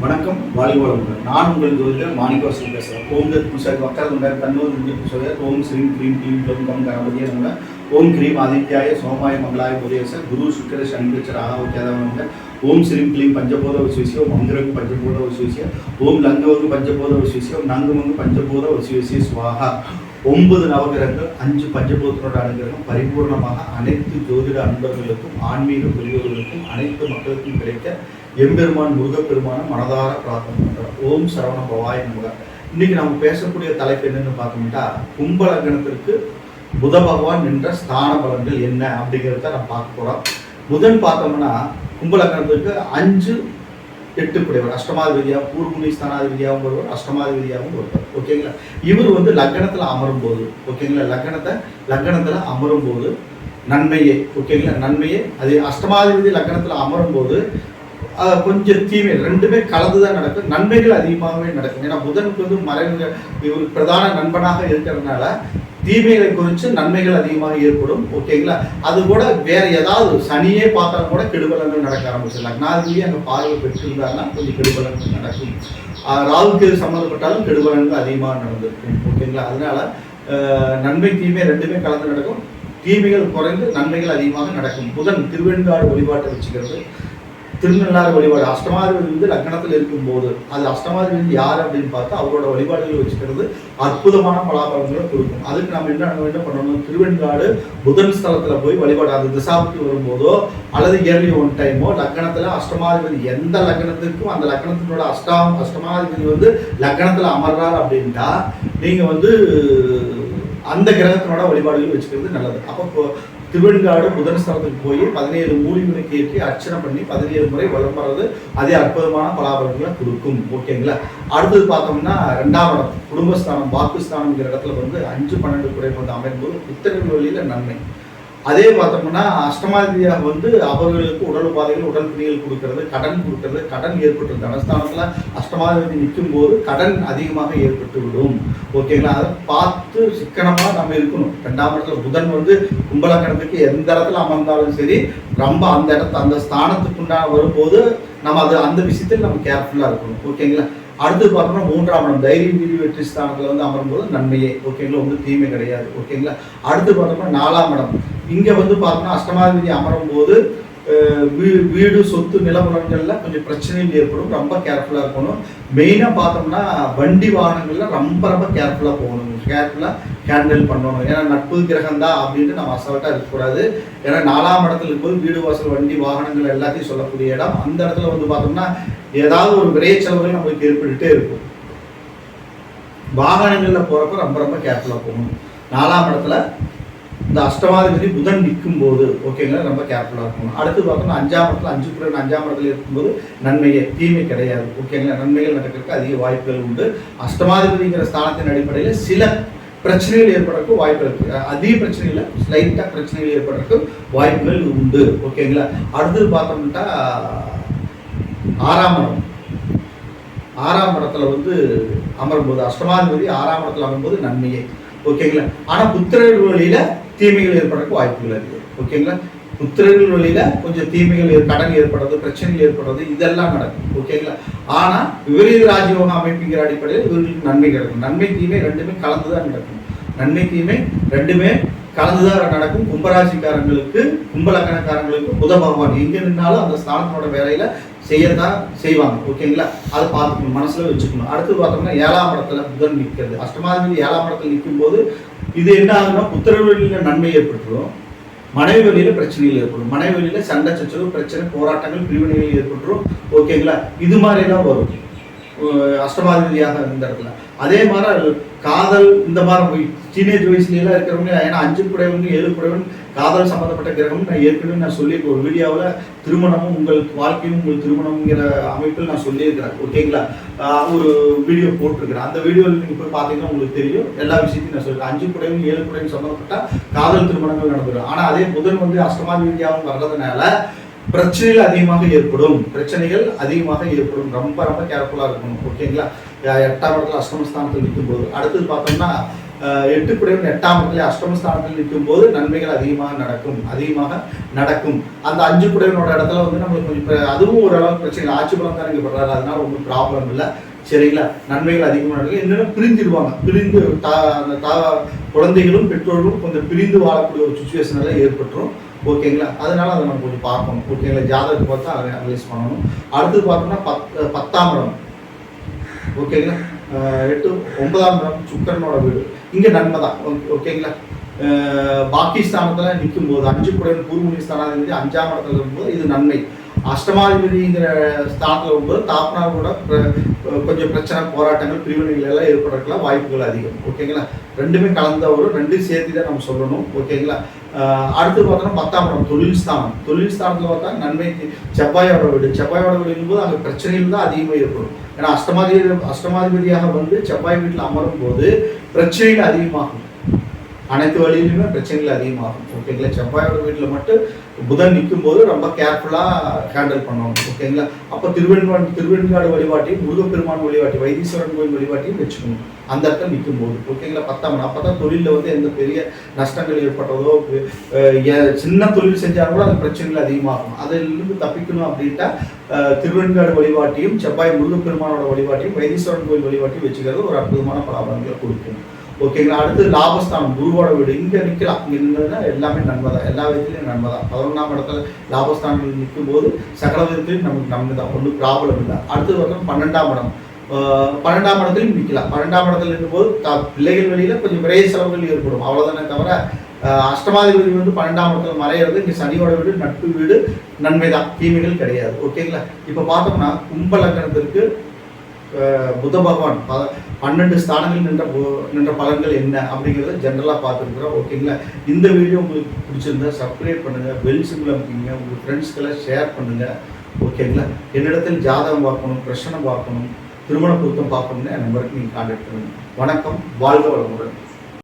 வணக்கம் வாலிபாலமுடன் நான் உங்கள் ஜோதிடர் மாணிக்கவாசன் பேசுகிறேன் ஓம் தத் புஷாரி வக்கர கண்ணூர் இந்திய புஷாரி ஓம் ஸ்ரீம் க்ரீம் க்ரீம் க்ளம் கம் கணபதிய நமக. ஓம் க்ரீம் ஆதித்யாய சோமாய மங்களாய புதேச குரு சுக்கர சனிச்சர ஆகாவுக்கியாதவங்க ஓம் ஸ்ரீம் க்ளீம் பஞ்சபோத வசிவிசிய. ஓம் மந்திரங்கு பஞ்சபோத வசிவிசிய. ஓம் லங்கவங்கு பஞ்சபோத வசிவிசிய. ஓம் நங்குமங்கு பஞ்சபோத வசிவிசிய. சுவாகா ஒன்பது நவகிரகங்கள் அஞ்சு பஞ்சபூத்தனோட அனுகிரகம் பரிபூர்ணமாக அனைத்து ஜோதிட அன்பர்களுக்கும் ஆன்மீக புரிவர்களுக்கும் அனைத்து மக்களுக்கும் கிடைக்க எம்பெருமான் முருகப்பெருமான மனதார பிரார்த்தனை பண்றோம் ஓம் சரவண பவாய் நமக. இன்னைக்கு நம்ம பேசக்கூடிய தலைப்பு என்னன்னு பார்த்தோம்னா கும்ப லக்னத்திற்கு புத பகவான் நின்ற ஸ்தான பலன்கள் என்ன அப்படிங்கிறத நம்ம பார்க்க போறோம். புதன் பார்த்தோம்னா கும்ப லக்னத்துக்கு அஞ்சு எட்டுக்குடையவர் குடையவர் அஷ்டமாதிபதியா ஸ்தானாதிபதியாகவும் வருவார் அஷ்டமாதிபதியாகவும் வருவார் ஓகேங்களா? இவர் வந்து லக்கணத்தில் அமரும் போது ஓகேங்களா? லக்னத்தை லக்கணத்தில் அமரும் போது நன்மையே ஓகேங்களா? நன்மையே. அது அஷ்டமாதிபதி லக்கணத்தில் அமரும் போது கொஞ்சம் தீமை ரெண்டுமே கலந்து தான் நடக்கும். நன்மைகள் அதிகமாகவே நடக்கும். ஏன்னா புதனுக்கு வந்து மறைவு இவர் பிரதான நண்பனாக இருக்கிறதுனால தீமைகளை குறித்து நன்மைகள் அதிகமாக ஏற்படும் ஓகேங்களா அது கூட வேற ஏதாவது சனியே பார்த்தாலும் கூட கெடுபலங்கள் நடக்க ஆரம்பிச்சிடலாம். லக்னாதிபதி அங்கே பார்வை பெற்றிருந்தாருன்னா கொஞ்சம் கெடுபலங்கள் நடக்கும். ராகுக்கு சம்மந்தப்பட்டாலும் கெடுபலங்கள் அதிகமாக நடந்திருக்கும் ஓகேங்களா அதனால நன்மை தீமை ரெண்டுமே கலந்து நடக்கும். தீமைகள் குறைந்து நன்மைகள் அதிகமாக நடக்கும். புதன் திருவெண்காடு வழிபாட்டை வச்சுக்கிறது. திருநள்ளாறு வழிபாடு. அஷ்டமாதிபதி வந்து லக்னத்தில் இருக்கும்போது அது அஷ்டமாதிபதி யார் அப்படின்னு பார்த்தா அவரோட வழிபாடுகளை வச்சுக்கிறது அற்புதமான பலாபலங்களை கொடுக்கும். அதுக்கு நம்ம என்ன என்ன பண்ணணும். திருவெண்காடு புதன் ஸ்தலத்தில் போய் வழிபாடு. அது திசாபுத்தி வரும்போதோ அல்லது இயர்லி ஒன் டைமோ லக்கணத்தில் அஷ்டமாதிபதி எந்த லக்னத்துக்கும் அந்த லக்னத்தினோட அஷ்டா அஷ்டமாதிபதி வந்து லக்கணத்தில் அமர்றார் அப்படின்ட்டா நீங்கள் வந்து அந்த கிரகத்தினோட வழிபாடுகள் வச்சுக்கிறது நல்லது. அப்போ திருவெண்காடு புதன் ஸ்தலத்துக்கு போய் பதினேழு மூலிமுறைக்கு ஏற்றி அர்ச்சனை பண்ணி பதினேழு முறை வளம் வர்றது அதே அற்புதமான பலாபலங்களை கொடுக்கும். ஓகேங்களா அடுத்தது பார்த்தோம்னா ரெண்டாம் இடம் குடும்பஸ்தானம் வாக்குஸ்தானம்ங்கிற இடத்துல வந்து அஞ்சு பன்னெண்டு குறை வந்து அமையும்போது புத்தகங்கள் நன்மை. அதே பார்த்தோம்னா அஷ்டமாதிபதியாக வந்து அவர்களுக்கு உடல் உபாதைகள் உடல் பிணிகள் கொடுக்கறது கடன் கொடுக்கறது கடன் ஏற்பட்டு தனஸ்தானத்தில் அஷ்டமாதிபதி நிற்கும் போது கடன் அதிகமாக ஏற்பட்டு விடும் ஓகேங்களா? அதை பார்த்து சிக்கனமாக நம்ம இருக்கணும். ரெண்டாம் இடத்துல புதன் வந்து கும்பலக்கணத்துக்கு எந்த இடத்துல அமர்ந்தாலும் சரி ரொம்ப அந்த இடத்து அந்த ஸ்தானத்துக்கு உண்டான வரும்போது நம்ம அது அந்த விஷயத்தில் நம்ம கேர்ஃபுல்லாக இருக்கணும். ஓகேங்களா? அடுத்து பார்த்தோம்னா மூன்றாம் இடம் தைரியம் வீடு வெற்றி ஸ்தானத்தில் வந்து அமரும்போது நன்மையே. ஓகேங்களா? வந்து தீமை கிடையாது. ஓகேங்களா? அடுத்து பார்த்தோம்னா நாலாம் இடம். இங்கே வந்து பார்த்தோம்னா அஷ்டமாதிபதி அமரும் போது வீ- வீடு சொத்து நிலபுலன்கள்ல கொஞ்சம் பிரச்சனைகள் ஏற்படும். ரொம்ப கேர்ஃபுல்லாக இருக்கணும். மெயினாக பார்த்தோம்னா வண்டி வாகனங்களில் ரொம்ப ரொம்ப கேர்ஃபுல்லாக போகணும். கேர்ஃபுல்லாக ஹேண்டில் பண்ணணும். ஏன்னா நட்பு கிரகம் தான் அப்படின்ட்டு நம்ம அசவட்டாக இருக்கக்கூடாது. ஏன்னா நாலாம் இடத்துல இருக்கும்போது வீடு வாசல் வண்டி வாகனங்கள் எல்லாத்தையும் சொல்லக்கூடிய இடம். அந்த இடத்துல வந்து பார்த்தோம்னா ஏதாவது ஒரு விரைய செலவுகள் நம்மளுக்கு ஏற்பட்டுட்டே இருக்கும். வாகனங்களில் போகிறப்ப ரொம்ப ரொம்ப கேர்ஃபுல்லாக போகணும். நாலாம் இடத்துல இந்த அஷ்டமாதிபதி புதன் நிற்கும் போது ஓகேங்களா ரொம்ப கேர்ஃபுல்லாக இருக்கணும். அடுத்து பார்த்தோம்னா அஞ்சாம் இடத்துல அஞ்சு புறன் அஞ்சாம் இடத்துல இருக்கும்போது நன்மையே தீமை கிடையாது. ஓகேங்களா நன்மைகள் நடக்கிறதுக்கு அதிக வாய்ப்புகள் உண்டு. அஷ்டமாதிபதிங்கிற ஸ்தானத்தின் அடிப்படையில் சில பிரச்சனைகள் ஏற்படுறதுக்கு வாய்ப்பு இருக்குது அதிக பிரச்சனை இல்லை ஸ்லைட்டாக பிரச்சனைகள் ஏற்படுறதுக்கு வாய்ப்புகள் உண்டு. ஓகேங்களா அடுத்தது பார்த்தோம்னா ஆறாம் இடம். ஆறாம் இடத்துல வந்து அமரும்போது அஷ்டமாதிபதி ஆறாம் இடத்துல அமரும்போது நன்மையே. ஓகேங்களா ஆனால் புத்திர வழியில் தீமைகள் ஏற்படக்கு வாய்ப்புகள் இருக்கு ஓகேங்களா புத்திரர்கள் வழியில கொஞ்சம் தீமைகள் கடன் ஏற்படுறது பிரச்சனைகள் ஏற்படுறது இதெல்லாம் நடக்கும். ஓகேங்களா ஆனா விபரீத ராஜயோக அமைப்புங்கிற அடிப்படையில் இவர்களுக்கு நன்மை கிடைக்கும். நன்மை தீமை ரெண்டுமே கலந்துதான் நடக்கும். நன்மை தீமை ரெண்டுமே கலந்துதான் நடக்கும். கும்பராசிக்காரங்களுக்கு கும்பலக்கணக்காரங்களுக்கு புத பகவான் எங்க நின்னாலும் அந்த ஸ்தானத்தோட வேலையில செய்யத்தான் செய்வாங்க. ஓகேங்களா அதை பார்த்துக்கணும் மனசுல வச்சுக்கணும். அடுத்து பார்த்தோம்னா ஏழாம் இடத்துல புதன் நிற்கிறது அஷ்டமாதிபதி ஏழாம் இடத்துல நிற்கும் போது இது என்ன ஆகுதுன்னா புத்திரவெளியில நன்மை ஏற்பட்டுரும் மனைவி வழியில பிரச்சனைகள் ஏற்படும். மனைவி வழியில சண்டை சச்சரவு பிரச்சனை போராட்டங்கள் பிரிவினைகள் ஏற்பட்டுரும். ஓகேங்களா இது மாதிரி எல்லாம் வரும். அஹ் அஷ்டமாதிபதியாக இருந்த இடத்துல. அதே மாதிரி காதல் இந்த மாதிரி டீனேஜ் வயசுலாம் இருக்கிறவங்க ஏன்னா அஞ்சு குடைவன் ஏழு குடைவன் காதல் சம்பந்தப்பட்ட கிரகம் நான் ஏற்கனவே நான் சொல்லியிருக்கேன். ஒரு வீடியோவில் திருமணமும் உங்கள் வாழ்க்கையும் உங்கள் திருமணம்ங்கிற அமைப்பில் நான் சொல்லியிருக்கிறேன். ஓகேங்களா? ஒரு வீடியோ போட்டிருக்கிறேன். அந்த வீடியோவில் நீங்கள் போய் பார்த்தீங்கன்னா உங்களுக்கு தெரியும். எல்லா விஷயத்தையும் நான் சொல்லியிருக்கேன். அஞ்சு குடையும் ஏழு குடையும் சம்மந்தப்பட்ட காதல் திருமணங்கள் நடந்துடும். ஆனால் அதே புதன் வந்து அஷ்டமாதிபதியாகவும் வர்றதுனால பிரச்சனைகள் அதிகமாக ஏற்படும். பிரச்சனைகள் அதிகமாக ஏற்படும். ரொம்ப ரொம்ப கேர்ஃபுல்லாக இருக்கணும். ஓகேங்களா எட்டாம் இடத்துல அஷ்டமஸ்தானத்தில் நிற்கும் போது அடுத்தது பார்த்தோம்னா எட்டு குடையும் எட்டாம் இடத்துல அஷ்டமஸ்தானத்தில் நிற்கும் போது நன்மைகள் அதிகமாக நடக்கும். அதிகமாக நடக்கும். அந்த அஞ்சு குடைவனோட இடத்துல வந்து நம்மளுக்கு கொஞ்சம் அதுவும் ஓரளவுக்கு பிரச்சனை ஆட்சி பலம் தான் இங்கே படுறாரு. அதனால ஒன்றும் ப்ராப்ளம் இல்லை. சரிங்களா நன்மைகள் அதிகமாக நடக்கும் என்னென்னா பிரிந்துடுவாங்க பிரிந்து தா அந்த தா குழந்தைகளும் பெற்றோர்களும் கொஞ்சம் பிரிந்து வாழக்கூடிய ஒரு சுச்சுவேஷனெல்லாம் ஏற்பட்டுரும். ஓகேங்களா அதனால அதை நம்ம கொஞ்சம் பார்க்கணும். ஓகேங்களா ஜாதகத்தை பார்த்தா அதை அனலைஸ் பண்ணணும். அடுத்து பார்த்தோம்னா பத் பத்தாம் இடம். ஓகேங்களா அஹ் எட்டு ஒன்பதாம் இடம் சுக்கரனோட வீடு. இங்கே நன்மை தான். ஓகேங்களா அஹ் பாக்கி ஸ்தானத்தில் நிற்கும் போது அஞ்சு பூர்மணி ஸ்தானம் ஸ்தானாதிபதி அஞ்சாம் இடத்துல இருக்கும்போது இது நன்மை. அஷ்டமாதிபதிங்கிற ஸ்தானத்தில் வரும்போது தாப்பனார் கூட கொஞ்சம் பிரச்சனை போராட்டங்கள் பிரிவினைகள் எல்லாம் ஏற்படுறதுக்கெல்லாம் வாய்ப்புகள் அதிகம். ஓகேங்களா? ரெண்டுமே கலந்த ஒரு ரெண்டும் சேர்த்து தான் நம்ம சொல்லணும். ஓகேங்களா? அடுத்து பார்த்தோன்னா பத்தாம் இடம் தொழில் ஸ்தானம். தொழில் ஸ்தானத்தில் பார்த்தா நன்மை செவ்வாயோட வீடு. செவ்வாயோட வீடுங்கும்போது அங்கே பிரச்சனைகள் தான் அதிகமாக ஏற்படும். ஏன்னா அஷ்டமாதிபதி அஷ்டமாதிபதியாக வந்து செவ்வாய் வீட்டில் அமரும் போது பிரச்சனைகள் அதிகமாகும். அனைத்து வழியிலுமே பிரச்சனைகள் அதிகமாகும். ஓகேங்களா? செவ்வாயோட வீட்டில் மட்டும் புதன் நிற்கும் போது ரொம்ப கேர்ஃபுல்லாக ஹேண்டில் பண்ணணும் ஓகேங்களா? அப்போ திருவெண்காடு திருவெண்காடு வழிபாட்டையும் முருகப்பெருமான் வழிபாட்டி வைத்தீஸ்வரன் கோயில் வழிபாட்டையும் வச்சுக்கணும். அந்த இடத்துல நிற்கும் போது ஓகேங்களா? பத்தாம் இடம் அப்போ தான் தொழிலில் வந்து எந்த பெரிய நஷ்டங்கள் ஏற்பட்டதோ எ- சின்ன தொழில் செஞ்சாலும் கூட அந்த பிரச்சனைகள் அதிகமாகும். அதிலிருந்து தப்பிக்கணும் அப்படின்ட்டா திருவெண்காடு வழிபாட்டையும் செவ்வாய் முருகப்பெருமானோட வழிபாட்டையும் வைத்தீஸ்வரன் கோயில் வழிபாட்டையும் வச்சுக்கிறது ஒரு அற்புதமான பலாபலங்களை கொடுக்கும். ஓகேங்களா அடுத்து லாபஸ்தானம் குருவோட வீடு. இங்கே நிற்கலாம் இங்கே நின்றதுன்னா எல்லாமே நன்மை தான் எல்லா விதத்துலையும் நன்மை தான் பதினொன்றாம் இடத்துல லாபஸ்தானத்தில் நிற்கும் போது சகல விதத்துலையும் நமக்கு நன்மை தான் ஒன்றும் ப்ராப்ளம் இல்லை. அடுத்தது வந்து பன்னெண்டாம் இடம். பன்னெண்டாம் இடத்துலையும் நிற்கலாம் பன்னெண்டாம் இடத்துல இருக்கும்போது த பிள்ளைகள் வழியில் கொஞ்சம் விரைய செலவுகள் ஏற்படும். அவ்வளோதானே தவிர அஷ்டமாதிபதி வந்து பன்னெண்டாம் இடத்துல மறையிறது இங்கே சனியோட வீடு நட்பு வீடு நன்மை தான் தீமைகள் கிடையாது. ஓகேங்களா இப்போ பார்த்தோம்னா கும்ப லக்னத்திற்கு புத பகவான் பன்னெண்டு ஸ்தானங்கள் நின்ற நின்ற பலன்கள் என்ன அப்படிங்கிறத ஜென்ரலாக பார்த்துருக்குறோம். ஓகேங்களா இந்த வீடியோ உங்களுக்கு பிடிச்சிருந்தா சப்ஸ்கிரைப் பண்ணுங்கள் பெல் சிம்மில் அமைக்கிங்க உங்கள் ஃப்ரெண்ட்ஸ்க்கெல்லாம் ஷேர் பண்ணுங்கள் ஓகேங்களா என்னிடத்தில் ஜாதகம் பார்க்கணும் பிரச்சனை பார்க்கணும் திருமண பொருத்தம் பார்க்கணும்னு என் நம்பருக்கு நீங்கள் கான்டாக்ட் பண்ணுங்கள் வணக்கம் வாழ்க வளமுடன்.